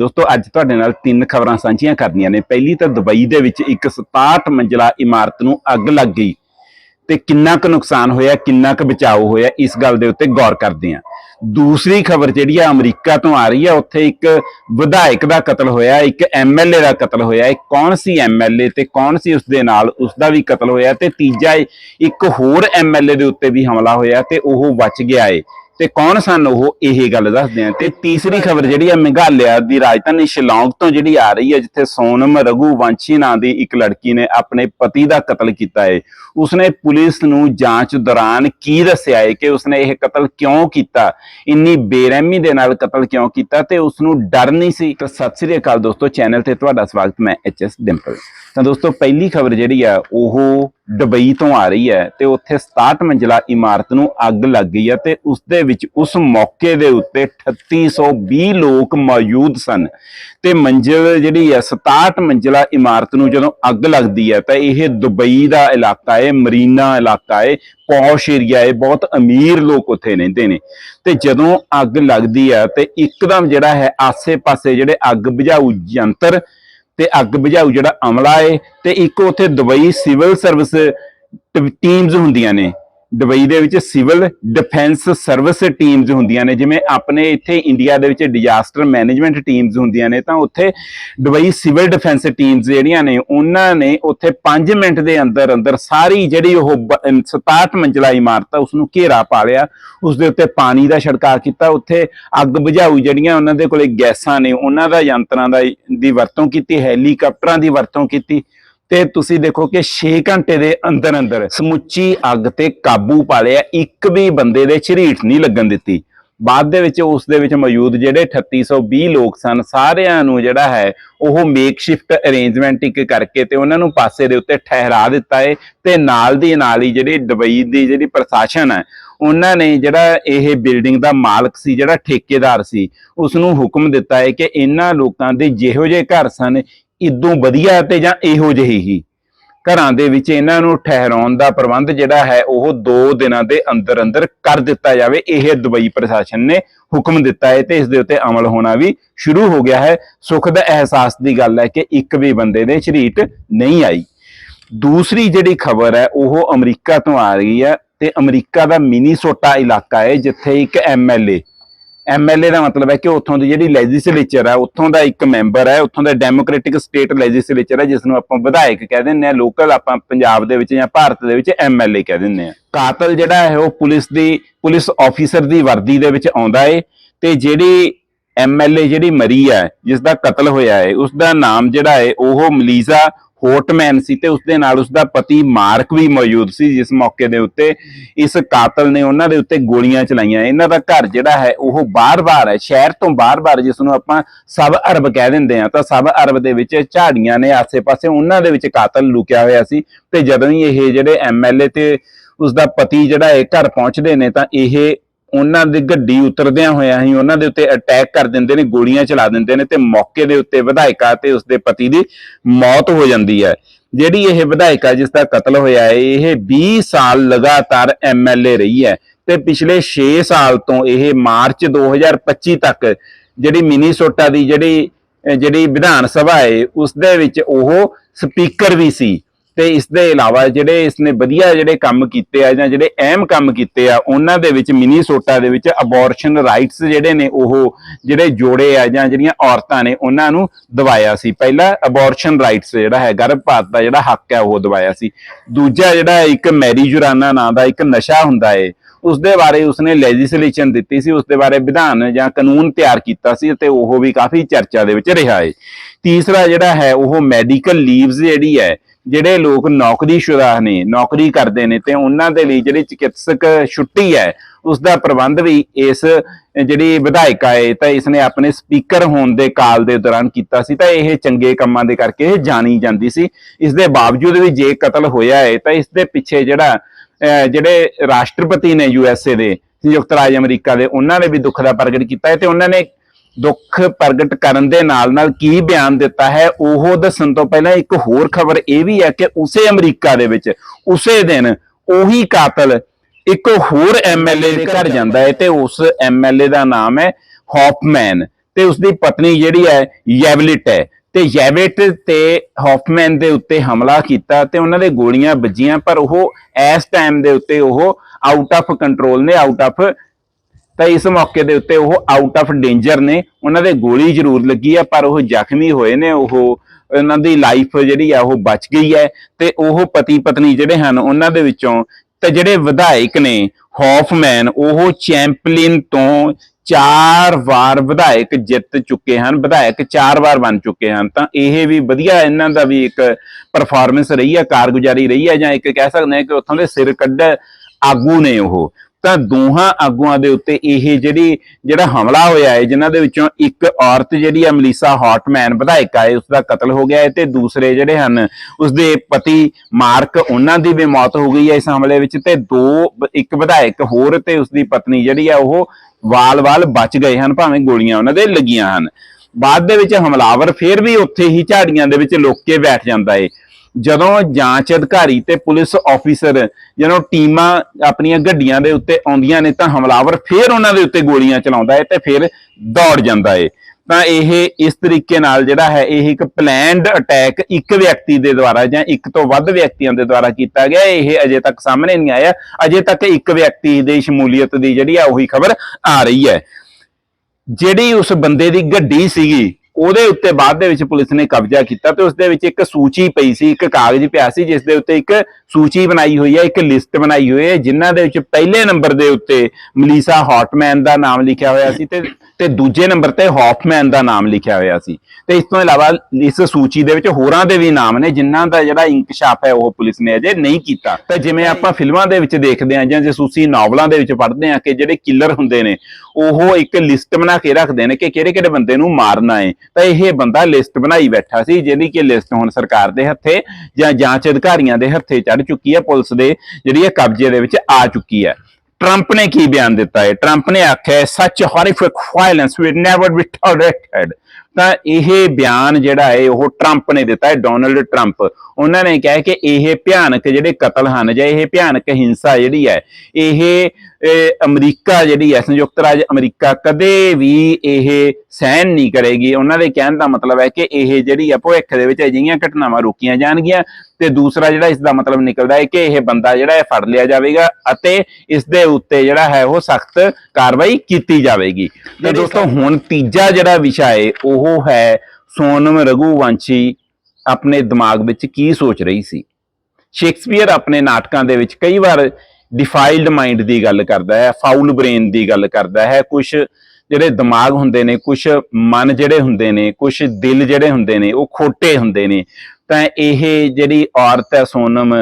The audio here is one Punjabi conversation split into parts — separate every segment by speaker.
Speaker 1: ਦੋਸਤੋ, ਅੱਜ ਤੁਹਾਡੇ ਨਾਲ ਤਿੰਨ ਖਬਰਾਂ ਸਾਂਝੀਆਂ ਕਰਨੀਆਂ ਨੇ। ਪਹਿਲੀ ਤਾਂ ਦੁਬਈ ਦੇ ਵਿੱਚ ਇੱਕ 67 ਮੰਜ਼ਲਾ ਇਮਾਰਤ ਨੂੰ ਅੱਗ ਲੱਗ ਗਈ ਤੇ ਕਿੰਨਾ ਕੁ ਨੁਕਸਾਨ ਹੋਇਆ, ਕਿੰਨਾ ਕੁ ਬਚਾਓ ਹੋਇਆ, ਇਸ ਗੱਲ ਦੇ ਉੱਤੇ ਗੌਰ ਕਰਦੇ ਹਾਂ। ਦੂਸਰੀ ਖਬਰ ਜਿਹੜੀ ਆ ਅਮਰੀਕਾ ਤੋਂ ਆ ਰਹੀ ਆ, ਉੱਥੇ ਇੱਕ ਵਿਧਾਇਕ ਦਾ ਕਤਲ ਹੋਇਆ, ਇੱਕ ਐਮਐਲਏ ਦਾ ਕਤਲ ਹੋਇਆ, ਇਹ ਕੌਣ ਸੀ ਐਮਐਲਏ ਤੇ ਕੌਣ ਸੀ ਉਸ ਦੇ ਨਾਲ ਉਸ ਦਾ ਵੀ ਕਤਲ ਹੋਇਆ ਤੇ ਤੀਜਾ ਇੱਕ ਹੋਰ ਐਮਐਲਏ ਦੇ ਉੱਤੇ ਵੀ ਹਮਲਾ ਹੋਇਆ ਤੇ ਉਹ ਬਚ ਗਿਆ ਏ। ਤੇ ਕੌਣ ਸਨ ਉਹ? ਇਹ ਗੱਲ ਦੱਸਦੇ ਆ ਤੇ ਤੀਸਰੀ ਖਬਰ ਜਿਹੜੀ ਆ ਮੇਘਾਲਿਆ ਦੀ ਰਾਜਧਾਨੀ ਸ਼ਿਲੌਂਗ ਤੋਂ ਜਿਹੜੀ ਆ ਰਹੀ ਹੈ ਜਿੱਥੇ ਸੋਨਮ ਰਘੂ ਰਘੂਵੰਸ਼ੀ ਨਾਂ ਦੀ ਇੱਕ ਲੜਕੀ ਨੇ ਆਪਣੇ ਪਤੀ ਦਾ ਕਤਲ ਕੀਤਾ ਹੈ ਉਸਨੇ ਪੁਲਿਸ ਨੂੰ ਜਾਂਚ ਦੌਰਾਨ ਕੀ ਦੱਸਿਆ ਹੈ ਕਿ ਉਸਨੇ ਇਹ ਕਤਲ ਕਿਉਂ ਕੀਤਾ? ਇੰਨੀ ਬੇਰਹਿਮੀ ਦੇ ਨਾਲ ਕਤਲ ਕਿਉਂ ਕੀਤਾ? ਤੇ ਉਸ ਨੂੰ ਡਰ ਨਹੀਂ ਸੀ। ਸਤਿ ਸ੍ਰੀ ਅਕਾਲ ਦੋਸਤੋ, ਚੈਨਲ ਤੇ ਤੁਹਾਡਾ ਸਵਾਗਤ, ਮੈਂ ਐਚਐਸ ਡਿੰਪਲ। ਤਾਂ ਦੋਸਤੋ, ਪਹਿਲੀ ਖਬਰ ਜਿਹੜੀ ਆ, ਉਹ ਦੁਬਈ ਤੋਂ ਆ ਰਹੀ ਹੈ ਤੇ ਉੱਥੇ 67 ਮੰਜ਼ਲਾ ਇਮਾਰਤ ਨੂੰ ਅੱਗ ਲੱਗ ਗਈ ਹੈ ਤੇ ਉਸ ਦੇ ਵਿੱਚ, ਉਸ ਮੌਕੇ ਦੇ ਉੱਤੇ 3820 ਲੋਕ ਮੌਜੂਦ ਸਨ ਤੇ ਮੰਜ਼ਿਲ ਜਿਹੜੀ ਹੈ 67 ਮੰਜ਼ਲਾ ਇਮਾਰਤ ਨੂੰ ਜਦੋਂ ਅੱਗ ਲੱਗਦੀ ਹੈ ਤਾਂ ਇਹ ਦੁਬਈ ਦਾ ਇਲਾਕਾ ਹੈ ਮਰੀਨਾ ਇਲਾਕਾ ਹੈ ਪੌਸ਼ ਏਰੀਆ ਹੈ ਬਹੁਤ ਅਮੀਰ ਲੋਕ ਉੱਥੇ ਰਹਿੰਦੇ ਨੇ। ਤੇ ਜਦੋਂ ਅੱਗ ਲੱਗਦੀ ਹੈ ਤੇ ਇੱਕਦਮ ਜਿਹੜਾ ਹੈ, ਆਸੇ-ਪਾਸੇ ਜਿਹੜੇ ਅੱਗ ਬੁਝਾਊ ਯੰਤਰ ਤੇ ਅੱਗ ਬੁਝਾਊ ਜਿਹੜਾ ਅਮਲਾ ਏ, ਤੇ ਇੱਕ ਉੱਥੇ ਦੁਬਈ ਸਿਵਲ ਸਰਵਿਸ ਟੀਮਸ ਹੁੰਦੀਆਂ ਨੇ। ਦੁਬਈ ਦੇ ਵਿੱਚ ਸਿਵਲ ਡਿਫੈਂਸ ਸਰਵਿਸ ਟੀਮਸ ਹੁੰਦੀਆਂ ਨੇ, ਜਿਵੇਂ ਆਪਣੇ ਇੱਥੇ ਇੰਡੀਆ ਦੇ ਵਿੱਚ ਡਿਜ਼ਾਸਟਰ ਮੈਨੇਜਮੈਂਟ ਟੀਮਸ ਹੁੰਦੀਆਂ ਨੇ, ਤਾਂ ਉੱਥੇ ਦੁਬਈ ਸਿਵਲ ਡਿਫੈਂਸ ਟੀਮਸ ਜਿਹੜੀਆਂ ਨੇ, ਉਹਨਾਂ ਨੇ ਉੱਥੇ 5 ਮਿੰਟ ਦੇ ਅੰਦਰ ਅੰਦਰ ਸਾਰੀ ਜਿਹੜੀ ਉਹ ਬ- 67 ਮੰਜ਼ਲਾ ਇਮਾਰਤ ਆ ਉਸ ਨੂੰ ਘੇਰਾ ਪਾ ਲਿਆ ਉਸ ਦੇ ਉੱਤੇ ਪਾਣੀ ਦਾ ਛਿੜਕਾਅ ਕੀਤਾ, ਉੱਥੇ ਅੱਗ ਬੁਝਾਊ ਜਿਹੜੀਆਂ ਉਹਨਾਂ ਦੇ ਕੋਲੇ ਗੈਸਾਂ ਨੇ, ਉਹਨਾਂ ਦਾ ਯੰਤਰਾਂ ਦਾ ਦੀ ਵਰਤੋਂ ਕੀਤੀ, ਹੈਲੀਕਾਪਟਰਾਂ ਦੀ ਵਰਤੋਂ ਕੀਤੀ ਤੇ ਤੁਸੀਂ ਦੇਖੋ ਕਿ 6 ਘੰਟੇ ਦੇ ਅੰਦਰ ਅੰਦਰ ਸਮੁੱਚੀ ਅੱਗ ਤੇ ਕਾਬੂ ਪਾ ਲਿਆ ਇੱਕ ਵੀ ਬੰਦੇ ਦੇ ਝਰੀਟ ਨਹੀਂ ਲੱਗਣ ਦਿੱਤੀ। ਬਾਅਦ ਦੇ ਵਿੱਚ ਉਸ ਦੇ ਵਿੱਚ ਮੌਜੂਦ ਜਿਹੜੇ 3820 ਲੋਕ ਸਨ, ਸਾਰਿਆਂ ਨੂੰ ਜਿਹੜਾ ਹੈ, ਉਹ ਮੇਕਸ਼ਿਫਟ ਅਰੇਂਜਮੈਂਟ ਇੱਕ ਕਰਕੇ ਤੇ ਉਹਨਾਂ ਨੂੰ ਪਾਸੇ ਦੇ ਉੱਤੇ ਠਹਿਰਾ ਦਿੱਤਾ ਹੈ ਤੇ ਨਾਲ ਦੀ ਨਾਲ ਹੀ ਜਿਹੜੀ ਦੁਬਈ ਦੀ ਜਿਹੜੀ ਪ੍ਰਸ਼ਾਸਨ ਹੈ, ਉਹਨਾਂ ਨੇ ਜਿਹੜਾ ਇਹ ਬਿਲਡਿੰਗ ਦਾ ਮਾਲਕ ਸੀ, ਜਿਹੜਾ ਠੇਕੇਦਾਰ ਸੀ ਉਸ ਨੂੰ ਹੁਕਮ ਦਿੱਤਾ ਹੈ ਕਿ ਇਹਨਾਂ ਲੋਕਾਂ ਦੇ ਜਿਹੋ ਜਿਹੇ ਘਰ ਸਨ ਇਦੋਂ ਵਧੀਆ ਤੇ ਜਾਂ ਇਹੋ ਜਿਹੇ ਹੀ। ਘਰਾਂ ਦੇ ਵਿੱਚ ਇਹਨਾਂ ਨੂੰ ਠਹਿਰਾਉਣ ਦਾ ਪ੍ਰਬੰਧ ਜਿਹੜਾ ਹੈ, ਉਹ 2 ਦਿਨਾਂ ਦੇ ਅੰਦਰ ਅੰਦਰ ਕਰ ਦਿੱਤਾ ਜਾਵੇ। ਇਹ ਦੁਬਈ ਪ੍ਰਸ਼ਾਸਨ ਨੇ ਹੁਕਮ ਦਿੱਤਾ ਹੈ ਤੇ ਇਸ ਦੇ ਉੱਤੇ ਅਮਲ ਹੋਣਾ ਵੀ ਸ਼ੁਰੂ ਹੋ ਗਿਆ ਹੈ। ਸੁੱਖ ਦਾ ਅਹਿਸਾਸ ਦੀ ਗੱਲ ਹੈ ਕਿ ਇੱਕ ਵੀ ਬੰਦੇ ਦੇ ਸਰੀਰ ਨਹੀਂ ਆਈ। ਦੂਸਰੀ ਜਿਹੜੀ ਖਬਰ ਹੈ, ਉਹ ਅਮਰੀਕਾ ਤੋਂ ਆ ਰਹੀ ਹੈ ਤੇ ਅਮਰੀਕਾ ਦਾ ਮਿਨੀਸੋਟਾ ਇਲਾਕਾ ਹੈ, ਜਿੱਥੇ ਇੱਕ ਐਮਐਲਏ ਐਮਐਲਏ ਦਾ ਮਤਲਬ ਹੈ ਕਿ ਉੱਥੋਂ ਦੀ ਜਿਹੜੀ ਲੈਜਿਸਲੇਚਰ ਹੈ ਉੱਥੋਂ ਦਾ ਇੱਕ ਮੈਂਬਰ ਹੈ, ਉੱਥੋਂ ਦਾ ਡੈਮੋਕ੍ਰੈਟਿਕ ਸਟੇਟ ਲੈਜਿਸਲੇਚਰ ਹੈ, ਜਿਸ ਨੂੰ ਆਪਾਂ ਵਿਧਾਇਕ ਕਹਿ ਦਿੰਦੇ ਆ ਲੋਕਲ ਆਪਾਂ ਪੰਜਾਬ ਦੇ ਵਿੱਚ ਜਾਂ ਭਾਰਤ ਦੇ ਵਿੱਚ ਐਮਐਲਏ ਕਹਿ ਦਿੰਦੇ ਆ ਕਾਤਲ ਜਿਹੜਾ ਹੈ, ਉਹ ਪੁਲਿਸ ਦੀ, ਪੁਲਿਸ ਆਫੀਸਰ ਦੀ ਵਰਦੀ ਦੇ ਵਿੱਚ ਆਉਂਦਾ ਏ ਤੇ ਜਿਹੜੀ ਐਮਐਲਏ ਜਿਹੜੀ ਮਰੀ ਹੈ ਜਿਸ ਦਾ ਕਤਲ ਹੋਇਆ ਹੈ ਉਸ ਦਾ ਨਾਮ ਜਿਹੜਾ ਹੈ ਉਹ ਮਲੀਜ਼ਾ ਹੋਟਮੈਨ ਸੀ ਤੇ ਉਸ ਦੇ ਨਾਲ ਉਸ ਦਾ ਪਤੀ ਮਾਰਕ ਵੀ ਮੌਜੂਦ ਸੀ ਜਿਸ ਮੌਕੇ ਦੇ ਉੱਤੇ ਇਸ ਕਾਤਲ ਨੇ ਉਹਨਾਂ ਦੇ ਉੱਤੇ ਗੋਲੀਆਂ ਚਲਾਈਆਂ। ਇਹਨਾਂ ਦਾ ਘਰ ਜਿਹੜਾ ਹੈ, ਉਹ ਬਾਰ-ਬਾਰ ਹੈ। ਸ਼ਹਿਰ ਤੋਂ ਬਾਰ-ਬਾਰ ਜਿਸ ਨੂੰ ਆਪਾਂ ਸਬ ਅਰਬ ਕਹਿ ਦਿੰਦੇ ਆ ਤਾਂ ਸਬ ਅਰਬ ਦੇ ਵਿੱਚ ਝਾੜੀਆਂ ਨੇ ਆਸੇ-ਪਾਸੇ ਉਹਨਾਂ ਦੇ ਵਿੱਚ ਕਾਤਲ ਲੁਕਿਆ ਹੋਇਆ ਸੀ ਤੇ ਜਦੋਂ ਹੀ ਇਹ ਜਿਹੜੇ ਐਮਐਲਏ ਤੇ ਉਸ ਦਾ ਪਤੀ ਜਿਹੜਾ ਇਹ ਘਰ ਪਹੁੰਚਦੇ ਨੇ, ਤਾਂ ਇਹ ਉਹਨਾਂ ਦੀ ਗੱਡੀ ਉਤਰਦਿਆਂ ਹੋਇਆਂ ਹੀ ਉਹਨਾਂ ਦੇ ਉੱਤੇ ਅਟੈਕ ਕਰ ਦਿੰਦੇ ਨੇ, ਗੋਲੀਆਂ ਚਲਾ ਦਿੰਦੇ ਨੇ ਤੇ ਮੌਕੇ ਦੇ ਉੱਤੇ ਵਿਧਾਇਕਾ ਤੇ ਉਸਦੇ ਪਤੀ ਦੀ ਮੌਤ ਹੋ ਜਾਂਦੀ ਹੈ। ਜਿਹੜੀ ਇਹ ਵਿਧਾਇਕਾ ਜਿਸ ਦਾ ਕਤਲ ਹੋਇਆ ਹੈ, ਇਹ 20 ਸਾਲ ਲਗਾਤਾਰ ਐਮਐਲਏ ਰਹੀ ਹੈ ਤੇ ਪਿਛਲੇ 6 ਸਾਲ ਤੋਂ ਇਹ ਮਾਰਚ 2025 ਤੱਕ ਜਿਹੜੀ ਮਿਨੀਸੋਟਾ ਦੀ ਜਿਹੜੀ ਜਿਹੜੀ ਵਿਧਾਨ ਸਭਾ ਹੈ ਉਸ ਦੇ ਵਿੱਚ ਉਹ ਸਪੀਕਰ ਵੀ ਸੀ। ਤੇ ਇਸ ਦੇ ਇਲਾਵਾ ਜਿਹੜੇ ਇਸਨੇ ਵਧੀਆ ਜਿਹੜੇ ਕੰਮ ਕੀਤੇ ਆ ਜਾਂ ਜਿਹੜੇ ਅਹਿਮ ਕੰਮ ਕੀਤੇ ਆ, ਉਹਨਾਂ ਦੇ ਵਿੱਚ ਮਿਨੀਸੋਟਾ ਦੇ ਵਿੱਚ ਅਬੋਰਸ਼ਨ ਰਾਈਟਸ ਜਿਹੜੇ ਨੇ ਉਹ ਜਿਹੜੇ ਜੋੜੇ ਆ ਜਾਂ ਜਿਹੜੀਆਂ ਔਰਤਾਂ ਨੇ ਉਹਨਾਂ ਨੂੰ ਦਵਾਇਆ ਸੀ। ਪਹਿਲਾ ਅਬੋਰਸ਼ਨ ਰਾਈਟਸ ਜਿਹੜਾ ਹੈ ਗਰਭਪਾਤ ਦਾ ਜਿਹੜਾ ਹੱਕ ਹੈ ਉਹ ਦਵਾਇਆ ਸੀ। ਦੂਜਾ ਜਿਹੜਾ ਇੱਕ ਮੈਰੀਜੁਰਾਨਾ ਨਾਂ ਦਾ ਇੱਕ ਨਸ਼ਾ ਹੁੰਦਾ ਏ ਉਸ ਦੇ ਬਾਰੇ ਉਸਨੇ ਲੈਜਿਸਲੇਸ਼ਨ ਦਿੱਤੀ ਸੀ ਉਸ ਦੇ ਬਾਰੇ ਵਿਧਾਨ ਜਾਂ ਕਾਨੂੰਨ ਤਿਆਰ ਕੀਤਾ ਸੀ ਤੇ ਉਹ ਵੀ ਕਾਫੀ ਚਰਚਾ ਦੇ ਵਿੱਚ ਰਿਹਾ ਹੈ ਤੀਸਰਾ ਜਿਹੜਾ ਹੈ, ਉਹ ਮੈਡੀਕਲ ਲੀਵਸ ਜਿਹੜੀ ਹੈ, ਜਿਹੜੇ ਲੋਕ ਨੌਕਰੀਸ਼ੁਦਾ ਨੇ, ਨੌਕਰੀ ਕਰਦੇ ਨੇ ਤੇ ਉਹਨਾਂ ਦੇ ਲਈ ਜਿਹੜੀ ਚਿਕਿਤਸਕ ਛੁੱਟੀ ਹੈ ਉਸ ਦਾ ਪ੍ਰਬੰਧ ਵੀ ਇਸ ਜਿਹੜੀ ਵਿਧਾਇਕਾ ਹੈ ਤਾਂ ਇਸਨੇ ਆਪਣੇ ਸਪੀਕਰ ਹੋਣ ਦੇ ਕਾਲ ਦੇ ਦੌਰਾਨ ਕੀਤਾ ਸੀ, ਤਾਂ ਇਹ ਚੰਗੇ ਕੰਮਾਂ ਦੇ ਕਰਕੇ ਇਹ ਜਾਣੀ ਜਾਂਦੀ ਸੀ। ਇਸ ਦੇ ਬਾਵਜੂਦ ਵੀ ਜੇ ਕਤਲ ਹੋਇਆ ਹੈ ਤਾਂ ਇਸ ਦੇ ਪਿੱਛੇ ਜਿਹੜਾ ਜਿਹੜੇ ਰਾਸ਼ਟਰਪਤੀ ਨੇ ਯੂਐਸਏ ਦੇ, ਸੰਯੁਕਤ ਰਾਜ ਅਮਰੀਕਾ ਦੇ, ਉਹਨਾਂ ਨੇ ਵੀ ਦੁੱਖ ਦਾ ਪ੍ਰਗਟ ਕੀਤਾ ਹੈ ਤੇ ਉਹਨਾਂ ਨੇ ਦੁੱਖ ਪ੍ਰਗਟ ਕਰਨ ਦੇ ਨਾਲ ਨਾਲ ਕੀ ਬਿਆਨ ਦਿੱਤਾ ਹੈ, ਉਹ ਦੱਸਣ ਤੋਂ ਪਹਿਲਾਂ ਇੱਕ ਹੋਰ ਖਬਰ ਇਹ ਵੀ ਹੈ ਕਿ ਉਸੇ ਅਮਰੀਕਾ ਦੇ ਵਿੱਚ ਉਸੇ ਦਿਨ ਉਹੀ ਕਾਤਲ ਇੱਕ ਹੋਰ ਐਮਐਲਏ ਦੇ ਘਰ ਜਾਂਦਾ ਹੈ ਤੇ ਉਸ ਐਮਐਲਏ ਦਾ ਨਾਮ ਹੈ ਹੌਪਮੈਨ ਤੇ ਤੇ ਉਸਦੀ ਪਤਨੀ ਜਿਹੜੀ ਹੈ ਯੈਵਲਿਟ ਹੈ। ਤੇ ਯੈਵਲਿਟ ਤੇ ਹੌਫਮੈਨ ਦੇ ਉੱਤੇ ਹਮਲਾ ਕੀਤਾ ਤੇ ਉਹਨਾਂ ਦੇ ਗੋਲੀਆਂ ਵੱਜੀਆਂ, ਪਰ ਉਹ ਇਸ ਟਾਈਮ ਦੇ ਉੱਤੇ ਉਹ ਆਊਟ ਆਫ ਕੰਟਰੋਲ ਨੇ ਆਊਟ ਆਫ ਤਾਂ ਇਸ ਮੌਕੇ ਦੇ ਉੱਤੇ ਉਹ ਆਊਟ ਆਫ ਡੇਂਜਰ ਨੇ। ਉਹਨਾਂ ਦੇ ਗੋਲੀ ਜ਼ਰੂਰ ਲੱਗੀ ਆ, ਪਰ ਉਹ ਜ਼ਖਮੀ ਹੋਏ ਨੇ। ਉਹ ਉਹਨਾਂ ਦੀ ਲਾਈਫ ਜਿਹੜੀ ਆ, ਉਹ ਬਚ ਗਈ ਹੈ ਤੇ ਉਹ ਪਤੀ ਪਤਨੀ ਜਿਹੜੇ ਹਨ, ਉਹਨਾਂ ਦੇ ਵਿੱਚੋਂ ਤੇ ਜਿਹੜੇ ਵਿਧਾਇਕ ਨੇ, ਹੌਫਮੈਨ, ਉਹ ਚੈਂਪਲੀਨ ਤੋਂ ਚਾਰ ਵਾਰ ਵਿਧਾਇਕ ਜਿੱਤ ਚੁੱਕੇ ਹਨ, ਵਿਧਾਇਕ ਚਾਰ ਵਾਰ ਬਣ ਚੁੱਕੇ ਹਨ, ਤਾਂ ਇਹ ਵੀ ਵਧੀਆ ਇਹਨਾਂ ਦਾ ਵੀ ਇੱਕ ਪਰਫਾਰਮੈਂਸ ਰਹੀ ਹੈ ਕਾਰਗੁਜ਼ਾਰੀ ਰਹੀ ਹੈ ਜਾਂ ਇੱਕ ਕਹਿ ਸਕਦੇ ਹਾਂ ਕਿ ਉੱਥੋਂ ਦੇ ਸਿਰ ਕੱਢ ਆਗੂ ਨੇ ਉਹ। ਤਾਂ ਦੋਹਾਂ ਆਗੂਆਂ ਦੇ ਉੱਤੇ ਇਹ ਜਿਹੜੀ, ਜਿਹੜਾ ਹਮਲਾ ਹੋਇਆ ਹੈ, ਜਿਨ੍ਹਾਂ ਦੇ ਵਿੱਚੋਂ ਇੱਕ ਔਰਤ ਜਿਹੜੀ ਹੈ ਮਲੀਸਾ ਹਾਟਮੈਨ ਵਿਧਾਇਕ ਆਏ ਉਸ ਦਾ ਕਤਲ ਹੋ ਗਿਆ ਹੈ ਤੇ ਦੂਸਰੇ ਜਿਹੜੇ ਹਨ, ਉਸਦੇ ਪਤੀ ਮਾਰਕ, ਉਹਨਾਂ ਦੀ ਵੀ ਮੌਤ ਹੋ ਗਈ ਹੈ ਇਸ ਹਮਲੇ ਵਿੱਚ ਤੇ ਦੋ, ਇੱਕ ਵਿਧਾਇਕ ਹੋਰ ਤੇ ਉਸਦੀ ਪਤਨੀ ਜਿਹੜੀ ਹੈ ਉਹ ਵਾਲ-ਵਾਲ ਬਚ ਗਏ ਹਨ, ਭਾਵੇਂ ਗੋਲੀਆਂ ਉਹਨਾਂ ਦੇ ਲੱਗੀਆਂ ਹਨ। ਬਾਅਦ ਦੇ ਵਿੱਚ ਹਮਲਾਵਰ ਫਿਰ ਵੀ ਉੱਥੇ ਹੀ ਝਾੜੀਆਂ ਦੇ ਵਿੱਚ ਲੁੱਕ ਕੇ ਬੈਠ ਜਾਂਦਾ ਏ। ਜਦੋਂ ਜਾਂਚ ਅਧਿਕਾਰੀ ਤੇ ਪੁਲਿਸ ਆਫੀਸਰ ਜਦੋਂ ਟੀਮਾਂ ਆਪਣੀਆਂ ਗੱਡੀਆਂ ਦੇ ਉੱਤੇ ਆਉਂਦੀਆਂ ਨੇ ਤਾਂ ਹਮਲਾਵਰ ਫੇਰ ਉਹਨਾਂ ਦੇ ਉੱਤੇ ਗੋਲੀਆਂ ਚਲਾਉਂਦਾ ਹੈ ਤੇ ਫਿਰ ਦੌੜ ਜਾਂਦਾ ਹੈ ਤਾਂ ਇਹ ਇਸ ਤਰੀਕੇ ਨਾਲ ਜਿਹੜਾ ਹੈ, ਇਹ ਇੱਕ ਪਲੈਨਡ ਅਟੈਕ ਇੱਕ ਵਿਅਕਤੀ ਦੇ ਦੁਆਰਾ ਜਾਂ ਇੱਕ ਤੋਂ ਵੱਧ ਵਿਅਕਤੀਆਂ ਦੇ ਦੁਆਰਾ ਕੀਤਾ ਗਿਆ। ਇਹ ਅਜੇ ਤੱਕ ਸਾਹਮਣੇ ਨਹੀਂ ਆਇਆ। ਅਜੇ ਤੱਕ ਇੱਕ ਵਿਅਕਤੀ ਦੀ ਸ਼ਮੂਲੀਅਤ ਦੀ ਜਿਹੜੀ ਆ, ਉਹੀ ਖਬਰ ਆ ਰਹੀ ਹੈ। ਜਿਹੜੀ ਉਸ ਬੰਦੇ ਦੀ ਗੱਡੀ ਸੀਗੀ ਉਹਦੇ ਉੱਤੇ ਬਾਅਦ ਦੇ ਵਿੱਚ ਪੁਲਿਸ ਨੇ ਕਬਜ਼ਾ ਕੀਤਾ ਤੇ ਉਸ ਦੇ ਵਿੱਚ ਇੱਕ ਸੂਚੀ ਪਈ ਸੀ, ਇੱਕ ਕਾਗਜ਼ ਪਿਆ ਸੀ, ਜਿਸ ਦੇ ਉੱਤੇ ਇੱਕ ਸੂਚੀ ਬਣਾਈ ਹੋਈ ਹੈ, ਇੱਕ ਲਿਸਟ ਬਣਾਈ ਹੋਈ ਹੈ, ਜਿਨ੍ਹਾਂ ਦੇ ਵਿੱਚ ਪਹਿਲੇ ਨੰਬਰ ਦੇ ਉੱਤੇ ਮਲੀਸਾ ਹਾਟਮੈਨ ਦਾ ਨਾਮ ਲਿਖਿਆ ਹੋਇਆ ਸੀ ਤੇ ਤੇ ਦੂਜੇ ਨੰਬਰ ਤੇ ਹੌਫਮੈਨ ਦਾ ਨਾਮ ਲਿਖਿਆ ਹੋਇਆ ਸੀ। ਤੇ ਇਸ ਤੋਂ ਇਲਾਵਾ ਇਸ ਸੂਚੀ ਦੇ ਵਿੱਚ ਹੋਰਾਂ ਦੇ ਵੀ ਨਾਮ ਨੇ, ਜਿਨ੍ਹਾਂ ਦਾ ਜਿਹੜਾ ਇੰਕਸ਼ਾਫ ਹੈ ਉਹ ਪੁਲਿਸ ਨੇ ਅਜੇ ਨਹੀਂ ਕੀਤਾ। ਤਾਂ ਜਿਵੇਂ ਆਪਾਂ ਫਿਲਮਾਂ ਦੇ ਵਿੱਚ ਦੇਖਦੇ ਹਾਂ ਜਾਂ ਜਸੂਸੀ ਨਾਵਲਾਂ ਦੇ ਵਿੱਚ ਪੜ੍ਹਦੇ ਹਾਂ ਕਿ ਜਿਹੜੇ ਕਿਲਰ ਹੁੰਦੇ ਨੇ, ਉਹ ਇੱਕ ਲਿਸਟ ਬਣਾ ਕੇ ਰੱਖਦੇ ਨੇ ਕਿ ਕਿਹੜੇ ਕਿਹੜੇ ਬੰਦੇ ਨੂੰ ਮਾਰਨਾ ਹੈ। ਤਾਂ ਇਹ ਬੰਦਾ ਲਿਸਟ ਬਣਾਈ ਬੈਠਾ ਸੀ ਜਿਹਦੀ ਕਿ ਲਿਸਟ ਹੁਣ ਸਰਕਾਰ ਦੇ ਹੱਥੇ ਜਾਂ ਜਾਂਚ ਅਧਿਕਾਰੀਆਂ ਦੇ ਹੱਥੇ ਚੜ ਚੁੱਕੀ ਹੈ, ਪੁਲਿਸ ਦੇ ਜਿਹੜੀ ਹੈ ਕਬਜ਼ੇ ਦੇ ਵਿੱਚ ਆ ਚੁੱਕੀ ਹੈ। ਟਰੰਪ ਨੇ ਕੀ ਬਿਆਨ ਦਿੱਤਾ ਹੈ? ਟਰੰਪ ਨੇ ਆਖਿਆ ਸੱਚ horrific violence we never be tolerated ਤਾਂ ਇਹ ਬਿਆਨ ਜਿਹੜਾ ਹੈ, ਉਹ ਟਰੰਪ ਨੇ ਦਿੱਤਾ ਹੈ ਡੋਨਲਡ ਟਰੰਪ ਉਹਨਾਂ ਨੇ ਕਿਹਾ ਕਿ ਇਹ ਭਿਆਨਕ ਜਿਹੜੇ ਕਤਲ ਹਨ ਜਾਂ ਇਹ ਭਿਆਨਕ ਹਿੰਸਾ ਜਿਹੜੀ ਹੈ, ਇਹ ਅਮਰੀਕਾ ਜਿਹੜੀ ਹੈ ਸੰਯੁਕਤ ਰਾਜ ਅਮਰੀਕਾ ਕਦੇ ਵੀ ਇਹ ਸਹਿਨ ਨਹੀਂ ਕਰੇਗੀ। ਉਹਨਾਂ ਦੇ ਕਹਿਣ ਦਾ ਮਤਲਬ ਹੈ ਕਿ ਇਹ ਜਿਹੜੀ ਹੈ ਭਵਿੱਖ ਦੇ ਵਿੱਚ ਅਜਿਹੀਆਂ ਘਟਨਾਵਾਂ ਰੋਕੀਆਂ ਜਾਣਗੀਆਂ ਤੇ ਦੂਸਰਾ ਜਿਹੜਾ ਇਸ ਦਾ ਮਤਲਬ ਨਿਕਲਦਾ ਹੈ ਕਿ ਇਹ ਬੰਦਾ ਜਿਹੜਾ ਹੈ ਫੜ ਲਿਆ ਜਾਵੇਗਾ ਅਤੇ ਇਸ ਦੇ ਉੱਤੇ ਜਿਹੜਾ ਹੈ ਉਹ ਸਖਤ ਕਾਰਵਾਈ ਕੀਤੀ ਜਾਵੇਗੀ। ਤੇ ਦੋਸਤੋ ਹੁਣ ਤੀਜਾ ਜਿਹੜਾ ਵਿਸ਼ਾ ਹੈ ਉਹ ਹੈ ਸੋਨਮ ਰਘੂਵੰਸ਼ੀ ਆਪਣੇ ਦਿਮਾਗ ਵਿੱਚ ਕੀ ਸੋਚ ਰਹੀ ਸੀ? ਸ਼ੇਕਸਪੀਅਰ ਆਪਣੇ ਨਾਟਕਾਂ ਦੇ ਵਿੱਚ ਕਈ ਵਾਰ ਡਿਫਾਈਲਡ ਮਾਈਂਡ ਦੀ ਗੱਲ ਕਰਦਾ ਹੈ ਫਾਊਲ ਬ੍ਰੇਨ ਦੀ ਗੱਲ ਕਰਦਾ ਹੈ। ਕੁਝ ਜਿਹੜੇ ਦਿਮਾਗ ਹੁੰਦੇ ਨੇ ਕੁਝ ਮਨ ਜਿਹੜੇ ਹੁੰਦੇ ਨੇ ਕੁਝ ਦਿਲ ਜਿਹੜੇ ਹੁੰਦੇ ਨੇ, ਉਹ ਖੋਟੇ ਹੁੰਦੇ ਨੇ। ਤਾਂ ਇਹ ਜਿਹੜੀ ਔਰਤ ਹੈ ਸੋਨਮ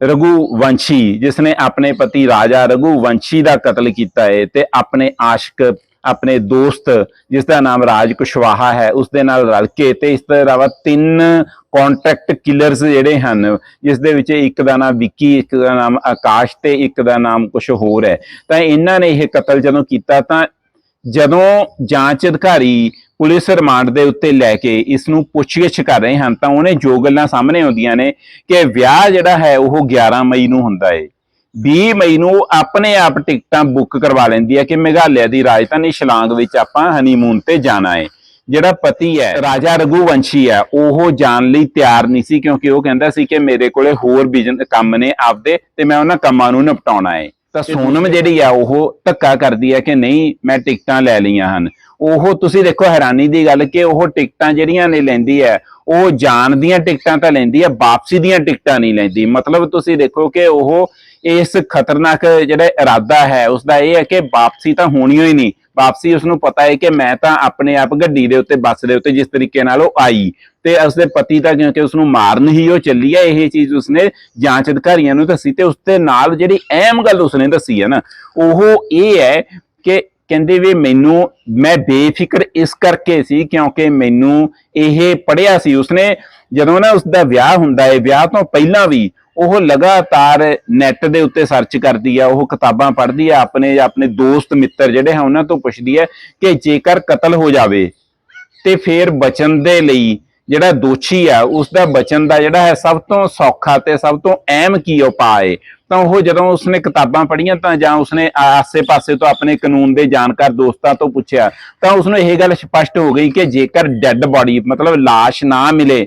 Speaker 1: ਰਘੂਵੰਸ਼ੀ ਜਿਸ ਨੇ ਆਪਣੇ ਪਤੀ ਰਾਜਾ ਰਘੂਵੰਸ਼ੀ ਦਾ ਕਤਲ ਕੀਤਾ ਹੈ ਤੇ ਆਪਣੇ ਆਸ਼ਿਕ ਆਪਣੇ ਦੋਸਤ, ਜਿਸ ਦਾ ਨਾਮ ਰਾਜ ਕੁਸ਼ਵਾਹਾ ਹੈ ਉਸ ਦੇ ਨਾਲ ਰਲ ਕੇ ਤੇ ਇਸ ਤੋਂ ਇਲਾਵਾ ਤਿੰਨ ਕੰਟਰੈਕਟ ਕਿਲਰਸ ਜਿਹੜੇ ਹਨ, ਜਿਸ ਦੇ ਵਿੱਚ ਇੱਕ ਦਾ ਨਾਮ ਵਿੱਕੀ, ਇੱਕ ਦਾ ਨਾਮ ਆਕਾਸ਼ ਤੇ ਇੱਕ ਦਾ ਨਾਮ ਕੁਝ ਹੋਰ ਹੈ। ਤਾਂ ਇਹਨਾਂ ਨੇ ਇਹ ਕਤਲ ਜਦੋਂ ਕੀਤਾ ਤਾਂ ਜਦੋਂ ਜਾਂਚ ਅਧਿਕਾਰੀ ਪੁਲਿਸ ਰਿਮਾਂਡ ਦੇ ਉੱਤੇ ਲੈ ਕੇ ਇਸ ਨੂੰ ਪੁੱਛਗਿੱਛ ਕਰ ਰਹੇ ਹਨ ਤਾਂ ਉਹਨੇ ਜੋ ਗੱਲਾਂ ਸਾਹਮਣੇ ਆਉਂਦੀਆਂ ਨੇ ਕਿ ਵਿਆਹ ਜਿਹੜਾ ਹੈ ਉਹ 11 ਮਈ ਨੂੰ ਹੁੰਦਾ ਏ। 20 ਮਈ ਨੂੰ ਆਪਣੇ ਆਪ ਟਿਕਟਾਂ ਬੁੱਕ ਕਰਵਾ ਲੈਂਦੀ ਹੈ ਕਿ ਮੇਘਾਲਿਆ ਦੀ ਰਾਜਧਾਨੀ ਸ਼ਿਲਾਂਗ ਵਿੱਚ ਆਪਾਂ ਹਨੀਮੂਨ ਤੇ ਜਾਣਾ ਹੈ। ਜਿਹੜਾ ਪਤੀ ਹੈ ਰਾਜਾ ਰਘੂਵੰਸ਼ੀ ਹੈ ਉਹ ਜਾਣ ਲਈ ਤਿਆਰ ਨਹੀਂ ਸੀ ਕਿਉਂਕਿ ਉਹ ਕਹਿੰਦਾ ਸੀ ਕਿ ਮੇਰੇ ਕੋਲੇ ਹੋਰ ਬਿਜ਼ਨਸ ਕੰਮ ਨੇ ਆਪਦੇ ਤੇ ਮੈਂ ਉਹਨਾਂ ਕੰਮਾਂ ਨੂੰ ਨਿਪਟਾਉਣਾ ਹੈ। ਤਾਂ ਸੋਨਮ ਜਿਹੜੀ ਆ ਉਹ ਧੱਕਾ ਕਰਦੀ ਹੈ ਕਿ ਨਹੀਂ ਮੈਂ ਟਿਕਟਾਂ ਲੈ ਲਈਆਂ ਹਨ। ਉਹ ਤੁਸੀਂ ਦੇਖੋ ਹੈਰਾਨੀ ਦੀ ਗੱਲ ਕਿ ਉਹ ਟਿਕਟਾਂ ਜਿਹੜੀਆਂ ਨੇ ਲੈਂਦੀ ਹੈ ਉਹ ਜਾਣ ਦੀਆਂ ਟਿਕਟਾਂ ਤਾਂ ਲੈਂਦੀ ਹੈ ਵਾਪਸੀ ਦੀਆਂ ਟਿਕਟਾਂ ਨਹੀਂ ਲੈਂਦੀ। ਮਤਲਬ ਤੁਸੀਂ ਦੇਖੋ ਕਿ ਉਹ ਇਸ ਖਤਰਨਾਕ ਜਿਹੜਾ ਇਰਾਦਾ ਹੈ ਉਸ ਦਾ ਇਹ ਹੈ ਕਿ ਵਾਪਸੀ ਤਾਂ ਹੋਣੀ ਹੋਈ ਨਹੀਂ। ਵਾਪਸੀ ਉਸ ਨੂੰ ਪਤਾ ਹੈ ਕਿ ਮੈਂ ਤਾਂ ਆਪਣੇ ਆਪ ਗੱਡੀ ਦੇ ਉੱਤੇ, ਬੱਸ ਦੇ ਉੱਤੇ ਜਿਸ ਤਰੀਕੇ ਨਾਲ ਉਹ ਆਈ। ਤੇ ਉਸਦੇ ਪਤੀ ਤਾਂ ਕਿਉਂਕਿ ਉਸ ਨੂੰ ਮਾਰਨ ਹੀ ਉਹ ਚੱਲੀ ਹੈ ਇਹ ਚੀਜ਼ ਉਸਨੇ ਜਾਂਚ ਅਧਿਕਾਰੀਆਂ ਨੂੰ ਦੱਸੀ ਤੇ ਉਸ ਦੇ ਨਾਲ ਜਿਹੜੀ ਅਹਿਮ ਗੱਲ ਉਸਨੇ ਦੱਸੀ ਹੈ ਨਾ, ਉਹ ਇਹ ਹੈ ਕਿ ਕਹਿੰਦੇ ਵੀ ਮੈਨੂੰ, ਮੈਂ ਬੇਫਿਕਰ ਇਸ ਕਰਕੇ ਸੀ ਕਿਉਂਕਿ ਮੈਨੂੰ ਇਹ ਪੜਿਆ ਸੀ। ਉਸਨੇ ਜਦੋਂ ਨਾ ਉਸ ਦਾ ਵਿਆਹ ਹੁੰਦਾ ਹੈ, ਵਿਆਹ ਤੋਂ ਪਹਿਲਾਂ ਵੀ ਉਹ ਲਗਾਤਾਰ ਨੈਟ ਦੇ ਉੱਤੇ ਸਰਚ ਕਰਦੀ ਆ, ਉਹ ਕਿਤਾਬਾਂ ਪੜ੍ਹਦੀ ਆ, ਆਪਣੇ ਆਪਣੇ ਦੋਸਤ, ਮਿੱਤਰ ਜਿਹੜੇ ਹਨ ਉਹਨਾਂ ਤੋਂ ਪੁੱਛਦੀ ਹੈ ਕਿ ਜੇਕਰ ਕਤਲ ਹੋ ਜਾਵੇ ਤੇ ਫਿਰ ਬਚਨ ਦੇ ਲਈ ਜਿਹੜਾ ਦੋਸ਼ੀ ਆ ਉਸ ਦਾ ਬਚਨ ਦਾ ਜਿਹੜਾ ਹੈ ਸਭ ਤੋਂ ਸੌਖਾ ਤੇ ਸਭ ਤੋਂ ਅਹਿਮ ਕੀ ਉਪਾਅ ਤਾਂ ਉਹ ਜਦੋਂ ਉਸਨੇ ਕਿਤਾਬਾਂ ਪੜ੍ਹੀਆਂ ਤਾਂ ਜਾਂ ਉਸਨੇ ਆਸੇ-ਪਾਸੇ ਤੋਂ ਆਪਣੇ ਕਾਨੂੰਨ ਦੇ ਜਾਣਕਾਰ ਦੋਸਤਾਂ ਤੋਂ ਪੁੱਛਿਆ, ਤਾਂ ਉਸਨੂੰ ਇਹ ਗੱਲ ਸਪਸ਼ਟ ਹੋ ਗਈ ਕਿ ਜੇਕਰ ਡੈੱਡ ਬਾਡੀ ਮਤਲਬ লাশ ਨਾ ਮਿਲੇ,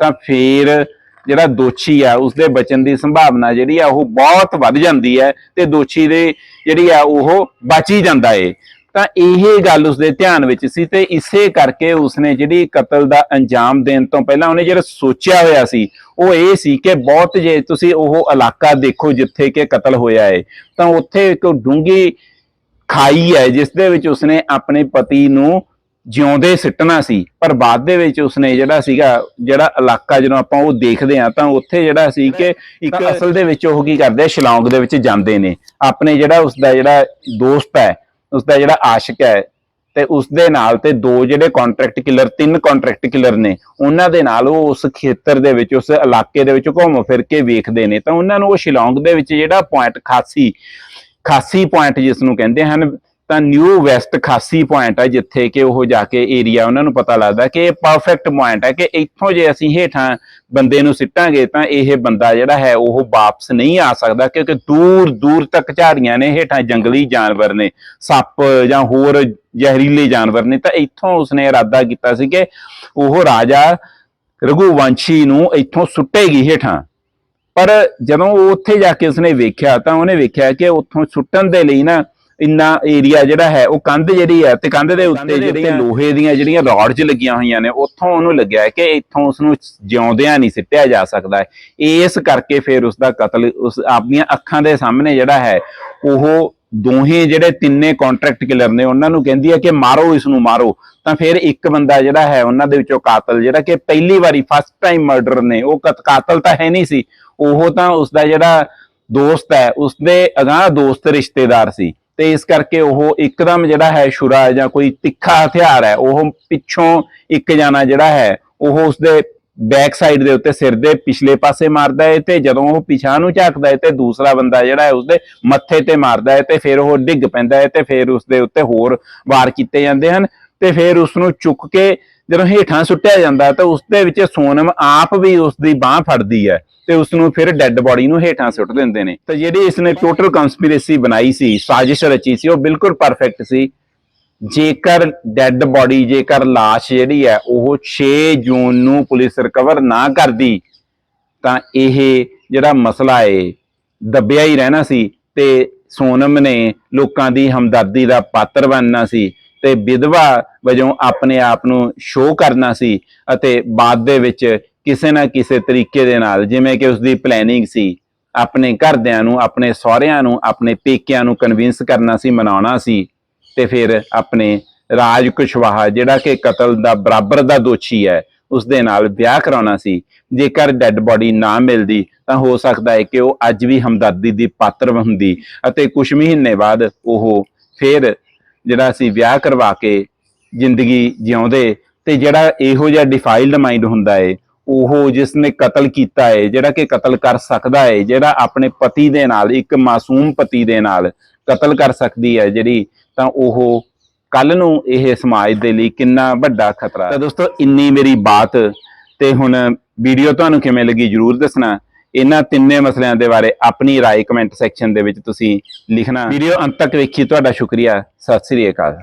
Speaker 1: ਤਾਂ ਫਿਰ ਜਿਹੜਾ ਦੋਸ਼ੀ ਆ, ਉਸਦੇ ਬਚਣ ਦੀ ਸੰਭਾਵਨਾ ਜਿਹੜੀ ਆ, ਉਹ ਬਹੁਤ ਵੱਧ ਜਾਂਦੀ ਹੈ ਤੇ ਦੋਸ਼ੀ ਦੇ ਜਿਹੜੀ ਆ, ਉਹ ਬਚੀ ਜਾਂਦਾ ਏ। ਤਾਂ ਇਹ ਗੱਲ ਉਸਦੇ ਧਿਆਨ ਵਿੱਚ ਸੀ ਤੇ ਇਸੇ ਕਰਕੇ ਉਸਨੇ ਜਿਹੜੀ ਕਤਲ ਦਾ ਅੰਜਾਮ ਦੇਣ ਤੋਂ ਪਹਿਲਾਂ ਉਹਨੇ ਜਿਹੜਾ ਸੋਚਿਆ ਹੋਇਆ ਸੀ, ਉਹ ਇਹ ਸੀ ਕਿ ਬਹੁਤ ਜੇ ਤੁਸੀਂ ਉਹ ਇਲਾਕਾ ਦੇਖੋ ਜਿੱਥੇ ਕਿ ਕਤਲ ਹੋਇਆ ਹੈ ਤਾਂ ਉੱਥੇ ਇੱਕ ਡੂੰਗੀ ਖਾਈ ਹੈ, ਜਿਸ ਦੇ ਵਿੱਚ ਉਸਨੇ ਆਪਣੇ ਪਤੀ ਨੂੰ ਜਿਉਂਦੇ ਸਿੱਟਣਾ ਸੀ, ਪਰ ਬਾਅਦ ਦੇ ਵਿੱਚ ਉਸਨੇ ਜਿਹੜਾ ਸੀਗਾ, ਜਿਹੜਾ ਇਲਾਕਾ ਜਦੋਂ ਆਪਾਂ ਉਹ ਦੇਖਦੇ ਆ ਤਾਂ ਉੱਥੇ ਜਿਹੜਾ ਸੀ ਕਿ ਇੱਕ ਅਸਲ ਦੇ ਵਿੱਚ ਉਹ ਕੀ ਕਰਦੇ ਆ, ਸ਼ਿਲੌਂਗ ਦੇ ਵਿੱਚ ਜਾਂਦੇ ਨੇ। ਆਪਣੇ ਜਿਹੜਾ ਉਸਦਾ ਜਿਹੜਾ ਦੋਸਤ ਹੈ, ਉਸਦਾ ਜਿਹੜਾ ਆਸ਼ਿਕ ਹੈ, ਤੇ ਉਸ ਦੇ ਨਾਲ ਤੇ ਦੋ ਜਿਹੜੇ ਕੰਟਰੈਕਟ ਕਿਲਰ ਤਿੰਨ ਕੰਟਰੈਕਟ ਕਿਲਰ ਨੇ, ਉਹਨਾਂ ਦੇ ਨਾਲ ਉਹ ਉਸ ਖੇਤਰ ਦੇ ਵਿੱਚ, ਉਸ ਇਲਾਕੇ ਦੇ ਵਿੱਚ ਘੁੰਮ ਫਿਰ ਕੇ ਵੇਖਦੇ ਨੇ। ਤਾਂ ਉਹਨਾਂ ਨੂੰ ਉਹ ਸ਼ਿਲੌਂਗ ਦੇ ਵਿੱਚ ਜਿਹੜਾ ਪੁਆਇੰਟ ਖਾਸੀ ਖਾਸੀ ਪੁਆਇੰਟ ਜਿਸ ਨੂੰ ਕਹਿੰਦੇ ਹਨ ਤਾਂ ਨਿਊ ਵੈਸਟ ਖਾਸੀ ਪੁਆਇੰਟ ਹੈ ਜਿੱਥੇ ਕਿ ਉਹ ਜਾ ਕੇ ਏਰੀਆ ਉਹਨਾਂ ਨੂੰ ਪਤਾ ਲੱਗਦਾ ਕਿ ਇਹ ਪਰਫੈਕਟ ਪੁਆਇੰਟ ਹੈ ਕਿ ਇੱਥੋਂ ਜੇ ਅਸੀਂ ਹੇਠਾਂ ਬੰਦੇ ਨੂੰ ਸਿੱਟਾਂਗੇ ਤਾਂ ਇਹ ਬੰਦਾ ਜਿਹੜਾ ਹੈ ਉਹ ਵਾਪਸ ਨਹੀਂ ਆ ਸਕਦਾ ਕਿਉਂਕਿ ਦੂਰ ਦੂਰ ਤੱਕ ਝਾੜੀਆਂ ਨੇ ਹੇਠਾਂ ਜੰਗਲੀ ਜਾਨਵਰ ਨੇ, ਸੱਪ ਜਾਂ ਹੋਰ ਜ਼ਹਿਰੀਲੇ ਜਾਨਵਰ ਨੇ, ਤਾਂ ਇੱਥੋਂ ਉਸਨੇ ਇਰਾਦਾ ਕੀਤਾ ਸੀ ਕਿ ਉਹ ਰਾਜਾ ਰਘੁਵੰਸ਼ੀ ਨੂੰ ਇੱਥੋਂ ਸੁੱਟੇਗੀ ਹੇਠਾਂ। ਪਰ ਜਦੋਂ ਉਹ ਉੱਥੇ ਜਾ ਕੇ ਉਸਨੇ ਵੇਖਿਆ ਤਾਂ ਉਹਨੇ ਵੇਖਿਆ ਕਿ ਉੱਥੋਂ ਸੁੱਟਣ ਦੇ ਲਈ ਨਾ ਇੰਨਾ ਏਰੀਆ ਜਿਹੜਾ ਹੈ ਉਹ ਕੰਧ ਜਿਹੜੀ ਹੈ ਤੇ ਕੰਧ ਦੇ ਉੱਤੇ ਜਿਹੜੀਆਂ ਲੋਹੇ ਦੀਆਂ ਜਿਹੜੀਆਂ ਰੋਡਸ ਲੱਗੀਆਂ ਹੋਈਆਂ ਨੇ ਉੱਥੋਂ ਉਹਨੂੰ ਲੱਗਿਆ ਕਿ ਇੱਥੋਂ ਉਸ ਨੂੰ ਜਿਉਂਦਿਆਂ ਨਹੀਂ ਸਿੱਟਿਆ ਜਾ ਸਕਦਾ ਇਸ ਕਰਕੇ ਫਿਰ ਉਸ ਦਾ ਕਤਲ ਉਸ ਆਪਣੀਆਂ ਅੱਖਾਂ ਦੇ ਸਾਹਮਣੇ ਜਿਹੜਾ ਹੈ ਉਹ ਦੋਹੇ ਜਿਹੜੇ ਤਿੰਨੇ ਕੰਟਰੈਕਟ ਕਿਲਰ ਨੇ ਉਹਨਾਂ ਨੂੰ ਕਹਿੰਦੀ ਹੈ ਕਿ ਮਾਰੋ ਇਸ ਨੂੰ ਮਾਰੋ। ਤਾਂ ਫਿਰ ਇੱਕ ਬੰਦਾ ਜਿਹੜਾ ਹੈ ਉਹਨਾਂ ਦੇ ਵਿੱਚੋਂ ਕਾਤਲ ਜਿਹੜਾ ਕਿ ਪਹਿਲੀ ਵਾਰੀ ਫਸਟ ਟਾਈਮ ਮਰਡਰ ਨੇ ਉਹ ਕਤ- ਕਾਤਲ ਤਾਂ ਹੈ ਨਹੀਂ ਸੀ। ਉਹ ਤਾਂ ਉਸ ਦਾ ਜਿਹੜਾ ਦੋਸਤ ਹੈ ਉਸਦੇ ਅਗਾਂਹ ਦੋਸਤ ਰਿਸ਼ਤੇਦਾਰ ਸੀ। ਤੇ ਇਸ ਕਰਕੇ ਉਹ ਇੱਕਦਮ ਜਿਹੜਾ ਹੈ ਸ਼ੁਰਾ ਜਾਂ ਕੋਈ ਤਿੱਖਾ ਹਥਿਆਰ ਹੈ, ਉਹ ਪਿੱਛੋਂ ਇੱਕ ਜਾਣਾ ਜਿਹੜਾ ਹੈ, ਉਹ ਉਸਦੇ ਬੈਕ ਸਾਈਡ ਦੇ ਉੱਤੇ ਸਿਰ ਦੇ ਪਿਛਲੇ ਪਾਸੇ ਮਾਰਦਾ ਹੈ ਤੇ ਜਦੋਂ ਉਹ ਪਿਛਾਂ ਨੂੰ ਝਾਕਦਾ ਹੈ ਤੇ ਦੂਸਰਾ ਬੰਦਾ ਜਿਹੜਾ ਹੈ ਉਸਦੇ ਮੱਥੇ ਤੇ ਮਾਰਦਾ ਹੈ ਤੇ ਫਿਰ ਉਹ ਡਿੱਗ ਪੈਂਦਾ ਹੈ ਤੇ ਫਿਰ ਉਸਦੇ ਉੱਤੇ ਹੋਰ ਵਾਰ ਕੀਤੇ ਜਾਂਦੇ ਹਨ ਤੇ ਫਿਰ ਉਸ ਨੂੰ ਚੁੱਕ ਕੇ ਜਦੋਂ ਹੇਠਾਂ ਸੁੱਟਿਆ ਜਾਂਦਾ ਹੈ ਤਾਂ ਉਸ ਦੇ ਵਿੱਚ ਸੋਨਮ ਆਪ ਵੀ ਉਸ ਦੀ ਬਾਹ ਫੜਦੀ ਹੈ। ਤੇ ਉਸ ਨੂੰ ਫਿਰ ਡੈੱਡ ਬੋਡੀ ਨੂੰ ਹੇਠਾਂ ਸੁੱਟ ਦਿੰਦੇ ਨੇ। ਤਾਂ ਜਿਹੜੀ ਇਸਨੇ ਟੋਟਲ ਕਨਸਪੀਰੇਸੀ ਬਣਾਈ ਸੀ, ਸਾਜ਼ਿਸ਼ ਰਚੀ ਸੀ, ਉਹ ਬਿਲਕੁਲ ਪਰਫੈਕਟ ਸੀ। ਜੇਕਰ ਡੈੱਡ ਬੋਡੀ ਜੇਕਰ লাশ ਜਿਹੜੀ ਹੈ, ਉਹ 6 ਜੂਨ ਨੂੰ ਪੁਲਿਸ ਰਿਕਵਰ ਨਾ ਕਰਦੀ, ਤਾਂ ਇਹ ਜਿਹੜਾ ਮਸਲਾ ਏ, ਦੱਬਿਆ ਹੀ ਰਹਿਣਾ ਸੀ ਤੇ ਸੋਨਮ ਨੇ ਲੋਕਾਂ ਦੀ ਹਮਦਰਦੀ ਦਾ ਪਾਤਰ ਬਣਨਾ ਸੀ ਤੇ ਵਿਧਵਾ ਵਜੋਂ ਆਪਣੇ ਆਪ ਨੂੰ ਸ਼ੋਅ ਕਰਨਾ ਸੀ ਅਤੇ ਬਾਅਦ ਦੇ ਵਿੱਚ ਕਿਸੇ ਨਾ ਕਿਸੇ ਤਰੀਕੇ ਦੇ ਨਾਲ, ਜਿਵੇਂ ਕਿ ਉਸਦੀ ਪਲੈਨਿੰਗ ਸੀ, ਆਪਣੇ ਘਰਦਿਆਂ ਨੂੰ, ਆਪਣੇ ਸਹੁਰਿਆਂ ਨੂੰ, ਆਪਣੇ ਪੇਕਿਆਂ ਨੂੰ ਕਨਵਿੰਸ ਕਰਨਾ ਸੀ, ਮਨਾਉਣਾ ਸੀ, ਤੇ ਫਿਰ ਆਪਣੇ ਰਾਜ ਕੁਸ਼ਵਾਹਾ, ਜਿਹੜਾ ਕਿ ਕਤਲ ਦਾ ਬਰਾਬਰ ਦਾ ਦੋਸ਼ੀ ਹੈ ਉਸ ਦੇ ਨਾਲ ਵਿਆਹ ਕਰਾਉਣਾ ਸੀ। ਜੇਕਰ ਡੈੱਡ ਬੋਡੀ ਨਾ ਮਿਲਦੀ, ਤਾਂ ਹੋ ਸਕਦਾ ਹੈ ਕਿ ਉਹ ਅੱਜ ਵੀ ਹਮਦਰਦੀ ਦੀ ਪਾਤਰ ਹੁੰਦੀ ਅਤੇ ਕੁਝ ਮਹੀਨੇ ਬਾਅਦ ਉਹ ਫਿਰ ਜਿਹੜਾ ਸੀ, ਵਿਆਹ ਕਰਵਾ ਕੇ ਜ਼ਿੰਦਗੀ ਜਿਉਂਦੇ, ਤੇ ਜਿਹੜਾ ਇਹੋ ਜਿਹਾ ਡਿਫਾਈਲਡ ਮਾਈਂਡ ਹੁੰਦਾ ਏ ਉਹ ਜਿਸ ਨੇ ਕਤਲ ਕੀਤਾ ਏ ਜਿਹੜਾ ਕਿ ਕਤਲ ਕਰ ਸਕਦਾ ਏ ਜਿਹੜਾ ਆਪਣੇ ਪਤੀ ਦੇ ਨਾਲ ਇੱਕ ਮਾਸੂਮ ਪਤੀ ਦੇ ਨਾਲ ਕਤਲ ਕਰ ਸਕਦੀ ਹੈ ਜਿਹੜੀ ਤਾਂ ਉਹ ਕੱਲ ਨੂੰ ਇਹ ਸਮਾਜ ਦੇ ਲਈ ਕਿੰਨਾ ਵੱਡਾ ਖਤਰਾ ਹੈ ਤਾਂ ਦੋਸਤੋ ਇੰਨੀ ਮੇਰੀ ਬਾਤ ਤੇ ਹੁਣ ਵੀਡੀਓ ਤੁਹਾਨੂੰ ਕਿਵੇਂ ਲੱਗੀ ਜਰੂਰ ਦੱਸਣਾ ਇਹਨਾਂ ਤਿੰਨੇ ਮਸਲਿਆਂ ਦੇ ਬਾਰੇ ਆਪਣੀ رائے ਕਮੈਂਟ ਸੈਕਸ਼ਨ ਦੇ ਵਿੱਚ ਤੁਸੀਂ ਲਿਖਣਾ ਵੀਡੀਓ ਅੰਤ ਤੱਕ ਵੇਖੀ ਤੁਹਾਡਾ ਸ਼ੁਕਰੀਆ ਸਤਿ ਸ੍ਰੀ ਅਕਾਲ